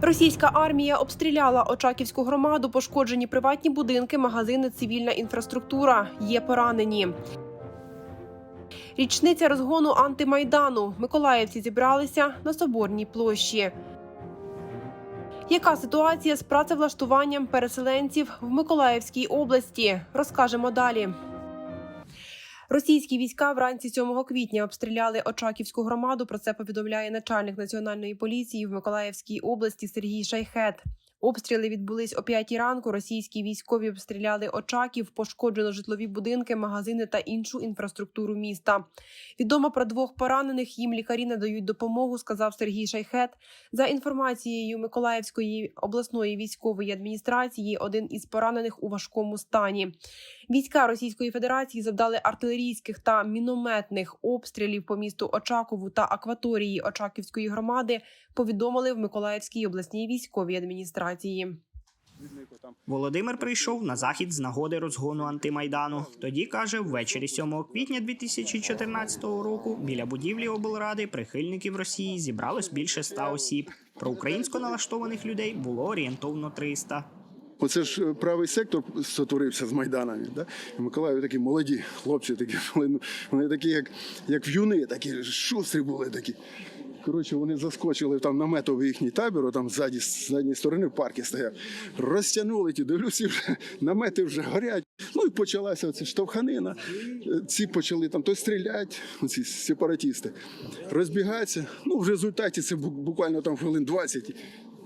Російська армія обстріляла Очаківську громаду, пошкоджені приватні будинки, магазини, цивільна інфраструктура. Є поранені. Річниця розгону антимайдану. Миколаївці зібралися на соборній площі. Яка ситуація з працевлаштуванням переселенців в Миколаївській області? Розкажемо далі. Російські війська вранці 7 квітня обстріляли Очаківську громаду. Про це повідомляє начальник національної поліції в Миколаївській області Сергій Шайхет. Обстріли відбулись о 5 ранку. Російські військові обстріляли Очаків, пошкоджено житлові будинки, магазини та іншу інфраструктуру міста. Відомо про двох поранених. Їм лікарі надають допомогу, сказав Сергій Шайхет. За інформацією Миколаївської обласної військової адміністрації, один із поранених у важкому стані. Війська Російської Федерації завдали артилерійських та мінометних обстрілів по місту Очакову та акваторії Очаківської громади. Повідомили в Миколаївській обласній військовій адміністрації. Володимир прийшов на захід з нагоди розгону антимайдану. Тоді каже, ввечері 7 квітня 2014 року біля будівлі облради прихильників Росії зібралось більше ста осіб. Про українсько налаштованих людей було орієнтовно 300. Оце ж е, правий сектор сотворився з Майданами. Да? І в такі молоді хлопці, такі, були, ну, вони такі, як, як в'юни, такі шустрі були такі. Коротше, вони заскочили там наметовий їхній табір, там ззаді, з задньої сторони в паркі стояв. Розтягнули ті, дивлюся, вже намети вже горять. Ну і почалася оця штовханина. Ці почали там то стріляти, ці сепаратісти, розбігаються. Ну, в результаті це буквально там хвилин 20,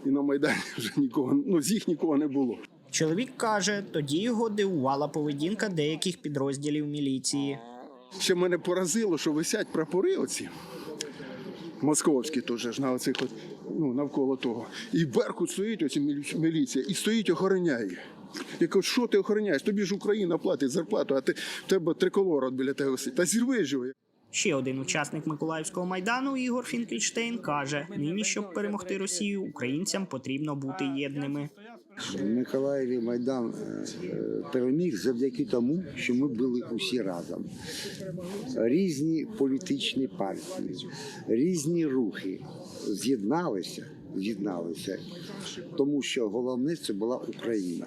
і на Майдані вже нікого, ну з їх нікого не було. Чоловік каже, тоді його дивувала поведінка деяких підрозділів міліції. Ще мене поразило, що висять прапори оці. Московські теж на оцих от, ну, навколо того. І Беркут стоїть, оці міліція, і стоїть, охороняє. Я кажу, що ти охороняєш? Тобі ж Україна платить зарплату, а ти в тебе триколор біля тебе висить. Та зірви ж його. Ще один учасник Миколаївського майдану Ігор Фінкельштейн каже: нині, щоб перемогти Росію, українцям потрібно бути єдними. Миколаєві Майдан е, е, переміг завдяки тому, що ми були усі разом. Різні політичні партії, різні рухи з'єдналися, з'єдналися, тому що головне це була Україна.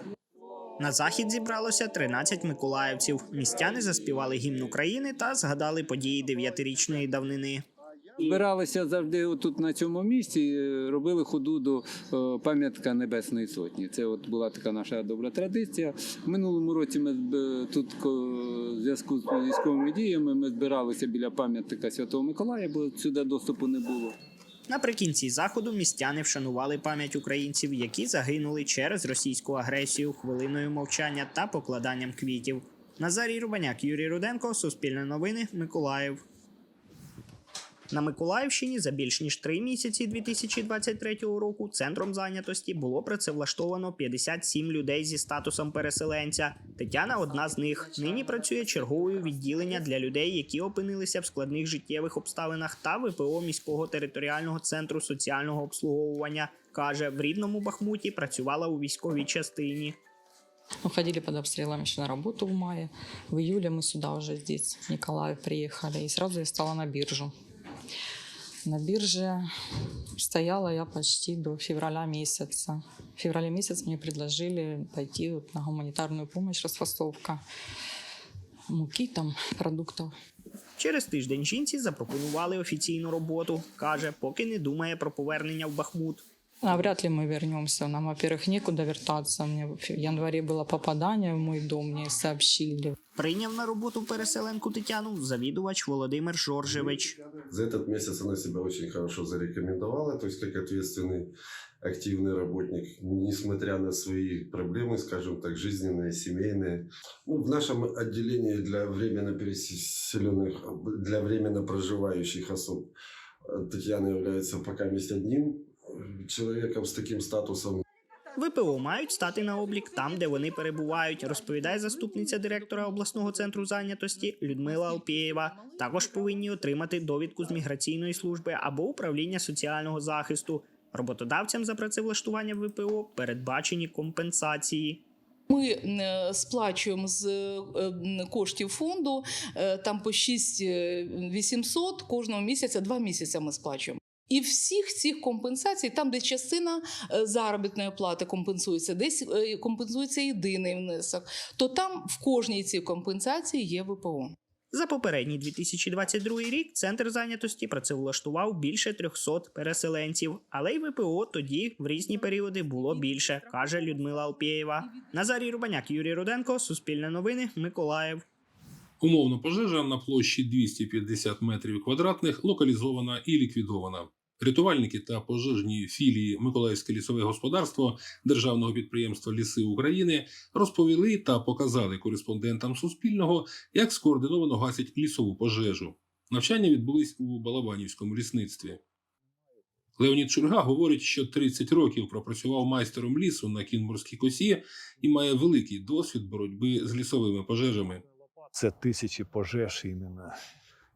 На захід зібралося 13 миколаївців. Містяни заспівали гімн України та згадали події дев'ятирічної давнини. Збиралися завжди тут на цьому місці, е, робили ходу до е, пам'ятка Небесної Сотні. Це от була така наша добра традиція. В минулому році ми е, тут в зв'язку з військовими діями ми збиралися біля пам'ятника Святого Миколая, бо сюди доступу не було. Наприкінці заходу містяни вшанували пам'ять українців, які загинули через російську агресію хвилиною мовчання та покладанням квітів. Назарій Рубаняк, Юрій Руденко, Суспільне новини, Миколаїв. На Миколаївщині за більш ніж три місяці 2023 року центром зайнятості було працевлаштовано 57 людей зі статусом переселенця. Тетяна одна з них. Нині працює черговою відділення для людей, які опинилися в складних життєвих обставинах та ВПО міського територіального центру соціального обслуговування. каже, в рідному Бахмуті працювала у військовій частині. Мы ходили под обстрелами еще на работу в мае. В июле мы сюда уже здесь, в Николаев, приехали. И сразу я стала на биржу. На бирже стояла я почти до февраля месяца. В феврале месяц мне предложили пойти вот на гуманитарную помощь, расфасовка муки, там, продуктов. Через тиждень жінці запропонували офіційну роботу. каже, поки не думає про повернення в Бахмут. А вряд ли мы вернемся. Нам, во-первых, некуда вертаться. Мне в январе было попадание в мой дом, мне сообщили. Прийняв на роботу переселенку Тетяну завідувач Володимир Жоржевич. За этот месяц она себя очень хорошо зарекомендовала, то есть как ответственный, активный работник, несмотря на свои проблемы, скажем так, жизненные, семейные. Ну, в нашем отделении для временно переселенных, для временно проживающих особ э, Татьяна является пока есть одним человеком с таким статусом. ВПО мають стати на облік там, де вони перебувають, розповідає заступниця директора обласного центру зайнятості Людмила Алпєєва. Також повинні отримати довідку з міграційної служби або управління соціального захисту. Роботодавцям за працевлаштування ВПО передбачені компенсації. Ми е, сплачуємо з е, коштів фонду е, там по 6 800 кожного місяця, два місяці ми сплачуємо. І всіх цих компенсацій, там, де частина е, заробітної плати компенсується, десь е, компенсується єдиний внесок, то там в кожній цій компенсації є ВПО. За попередній 2022 рік центр зайнятості працевлаштував більше 300 переселенців, але й ВПО тоді в різні періоди було більше, каже Людмила Алпєєва. Назарій Рубаняк, Юрій Руденко, Суспільне новини, Миколаїв. Умовно пожежа на площі 250 метрів квадратних локалізована і ліквідована. Рятувальники та пожежні філії Миколаївське лісове господарство державного підприємства Ліси України розповіли та показали кореспондентам Суспільного, як скоординовано гасять лісову пожежу. Навчання відбулись у Балабанівському лісництві. Леонід Чурга говорить, що 30 років пропрацював майстером лісу на Кінбурзькій косі і має великий досвід боротьби з лісовими пожежами. це тисячі пожеж іменно.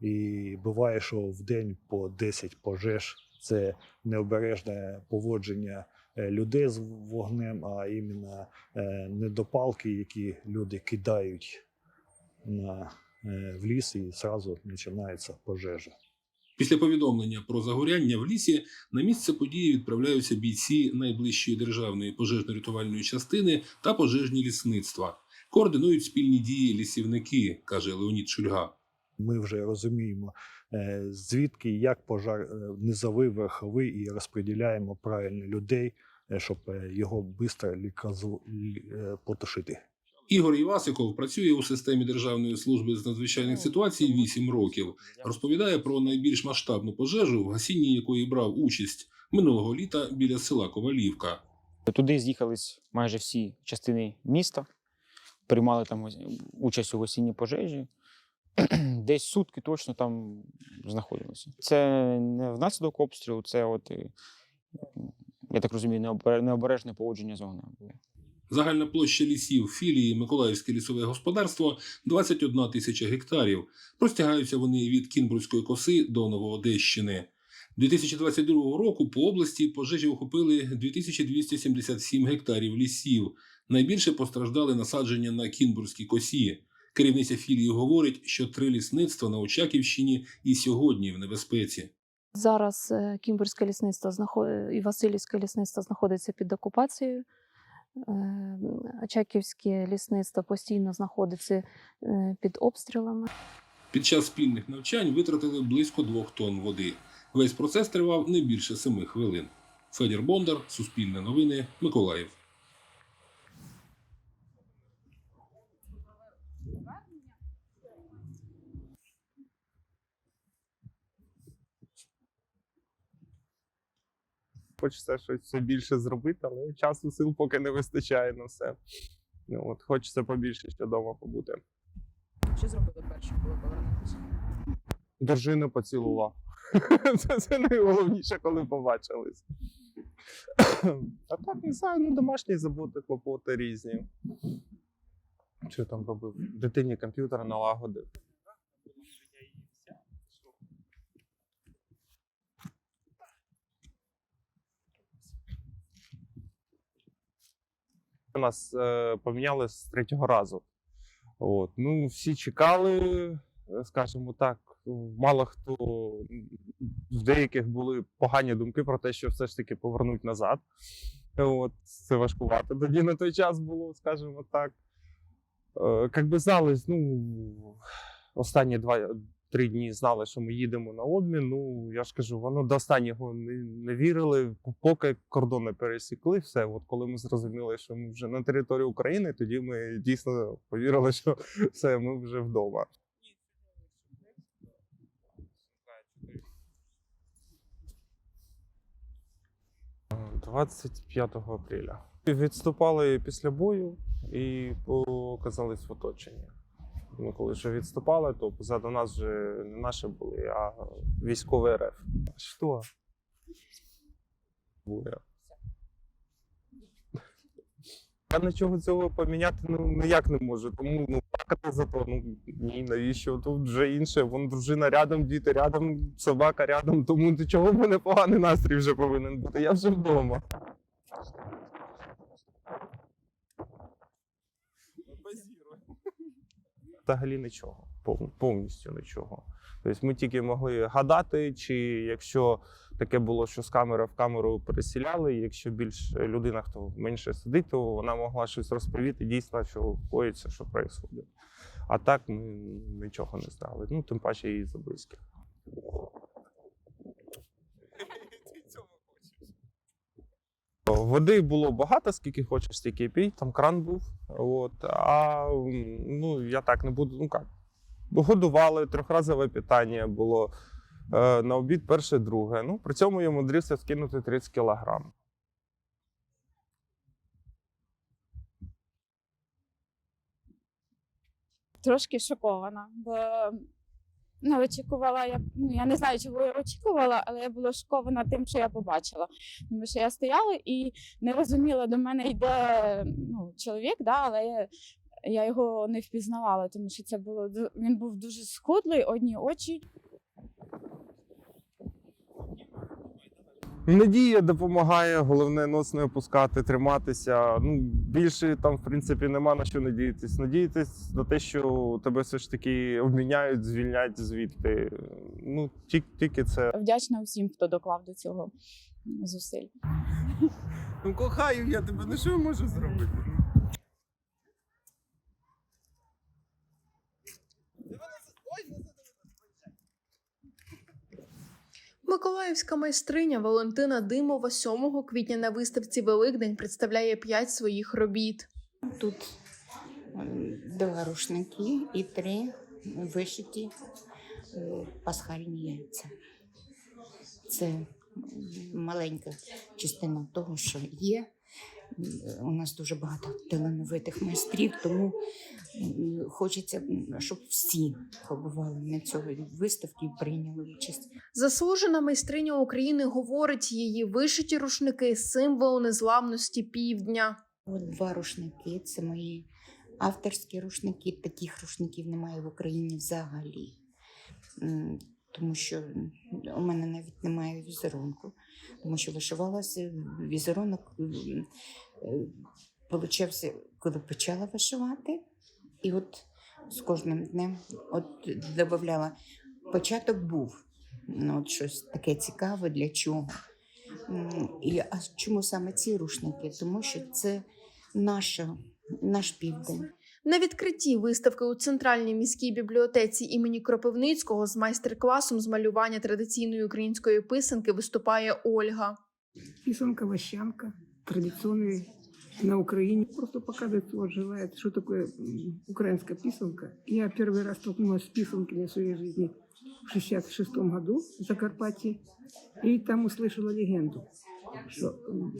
І буває, що в день по 10 пожеж це необережне поводження е, людей з вогнем, а іменно е, недопалки, які люди кидають е, в ліс, і одразу починається пожежа. Після повідомлення про загоряння в лісі на місце події відправляються бійці найближчої державної пожежно-рятувальної частини та пожежні лісництва. Координують спільні дії лісівники, каже Леонід Шульга. Ми вже розуміємо, е, звідки як пожар е, низовий, верховий, і розподіляємо правильно людей, е, щоб його швидко потушити. Ігор Івасиков працює у системі Державної служби з надзвичайних ситуацій 8 років. Розповідає про найбільш масштабну пожежу, в гасінні якої брав участь минулого літа біля села Ковалівка. Туди з'їхались майже всі частини міста, приймали там участь у осінній пожежі. Десь сутки точно там знаходилися. Це не внаслідок обстрілу, це от, е, я так розумію, необере- необережне поводження з вогнем. Загальна площа лісів філії Миколаївське лісове господарство 21 тисяча гектарів. Простягаються вони від Кінбурзької коси до Новоодещини. 2022 року по області пожежі охопили 2277 гектарів лісів. Найбільше постраждали насадження на Кінбурзькій косі. Керівниця філії говорить, що три лісництва на Очаківщині і сьогодні в небезпеці. Зараз е, Кімбурське лісництво знаход- і Васильівське лісництво знаходиться під окупацією. Е, Очаківське лісництво постійно знаходиться е, під обстрілами. Під час спільних навчань витратили близько двох тонн води. Весь процес тривав не більше семи хвилин. Федір Бондар, Суспільне новини, Миколаїв. Хочеться щось все більше зробити, але часу сил поки не вистачає на все. Ну, от, хочеться побільше ще вдома побути. Що зробили перше, коли повернулися? Дружину поцілував. Це, це найголовніше, коли побачились. А так, не знаю, ну домашні заботи, клопоти різні. Що там робив? Дитині комп'ютер налагодив. Нас е, поміняли з третього разу. От. Ну, всі чекали, е, скажімо так, мало хто в деяких були погані думки про те, що все ж таки повернуть назад. От, це важкувато тоді на той час було, скажімо так. Е, Як би знали, ну, останні два, три дні знали, що ми їдемо на обмін. Ну, я ж кажу, воно до останнього не, не вірили, поки кордон не пересікли. Все, от коли ми зрозуміли, що ми вже на території України, тоді ми дійсно повірили, що все, ми вже вдома. Е, 25 апреля. Відступали після бою і оказались в оточенні. Ми коли вже відступали, то позаду нас вже не наші були, а військовий РФ. Що? Були. Я нічого цього поміняти ну, ніяк не можу. Тому ну плакати за то, ну ні, навіщо? Тут вже інше. Вон дружина рядом, діти рядом, собака рядом. Тому до чого в мене поганий настрій вже повинен бути. Я вже вдома. Взагалі нічого, пов- повністю нічого. Тобто ми тільки могли гадати, чи якщо таке було, що з камери в камеру пересіляли, якщо більш людина, хто менше сидить, то вона могла щось розповіти, дійсно, що коїться, що відбувається. А так ми нічого не знали. Ну, тим паче і за близьких. Води було багато, скільки хочеш, стільки і пій, там кран був. От, а ну, я так не буду. Ну як, годували, трьохразове питання було. Е, на обід перше, друге. Ну, при цьому я мудрився скинути 30 кілограм. трошки шокована, бо не очікувала, я, ну, я не знаю, чого я очікувала, але я була шокована тим, що я побачила. Тому що я стояла і не розуміла, до мене йде ну, чоловік, да, але я, я його не впізнавала, тому що це було він був дуже схудлий, одні очі. Надія допомагає, головне нос не опускати, триматися. Ну, більше там, в принципі, нема на що надіятись. Надіятись на те, що тебе все ж таки обміняють, звільнять звідти. Ну, тільки, тільки це. Вдячна всім, хто доклав до цього зусиль. Ну, кохаю я тебе, ну що я можу зробити? Миколаївська майстриня Валентина Димова 7 квітня на виставці Великдень представляє п'ять своїх робіт. Тут два рушники і три вишиті е, пасхальні яйця. Це маленька частина того, що є. У нас дуже багато талановитих майстрів, тому хочеться, щоб всі побували на цій виставці і прийняли участь. Заслужена майстриня України говорить, її вишиті рушники символ незламності півдня. От два рушники це мої авторські рушники. Таких рушників немає в Україні взагалі. Тому що у мене навіть немає візерунку, тому що вишивалася візерунок е, получався, коли почала вишивати. І от з кожним днем от додавала початок був. Ну, от щось таке цікаве для чого. І, а чому саме ці рушники? Тому що це наша, наш південь. На відкритті виставки у центральній міській бібліотеці імені Кропивницького з майстер-класом з малювання традиційної української писанки виступає Ольга. Писанка, вощанка, традиционные на Украине. Просто показывает, вот желает, что такое м, украинская писанка. Я первый раз столкнулась с писанками в своей жизни в 66 году в Закарпатье. И там услышала легенду, что м,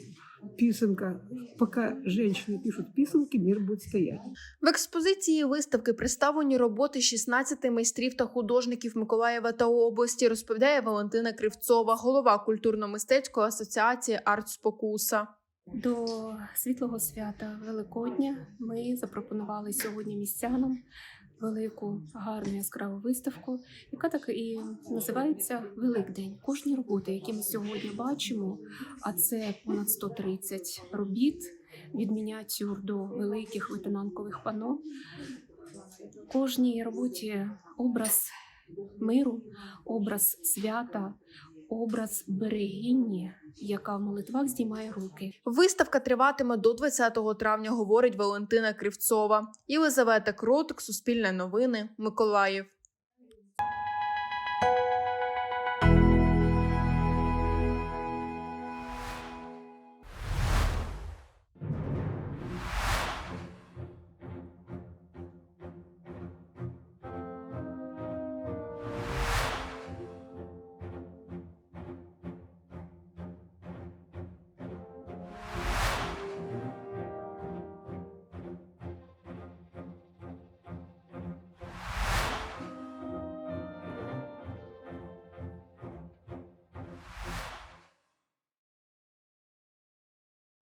писанка, пока женщины пишут писанки, мир будет стоять. В експозиції виставки представлені роботи 16 майстрів та художників Миколаєва та області, розповідає Валентина Кривцова, голова культурно-мистецької асоціації Арт Спокуса. До світлого свята Великодня ми запропонували сьогодні містянам велику гарну яскраву виставку, яка так і називається Великдень. Кожні роботи, які ми сьогодні бачимо, а це понад 130 робіт від мініатюр до великих витинанкових пано. Кожній роботі образ миру, образ свята, образ берегині, яка в молитвах здіймає руки. Виставка триватиме до 20 травня, говорить Валентина Кривцова. Єлизавета Кротик, Суспільне новини, Миколаїв.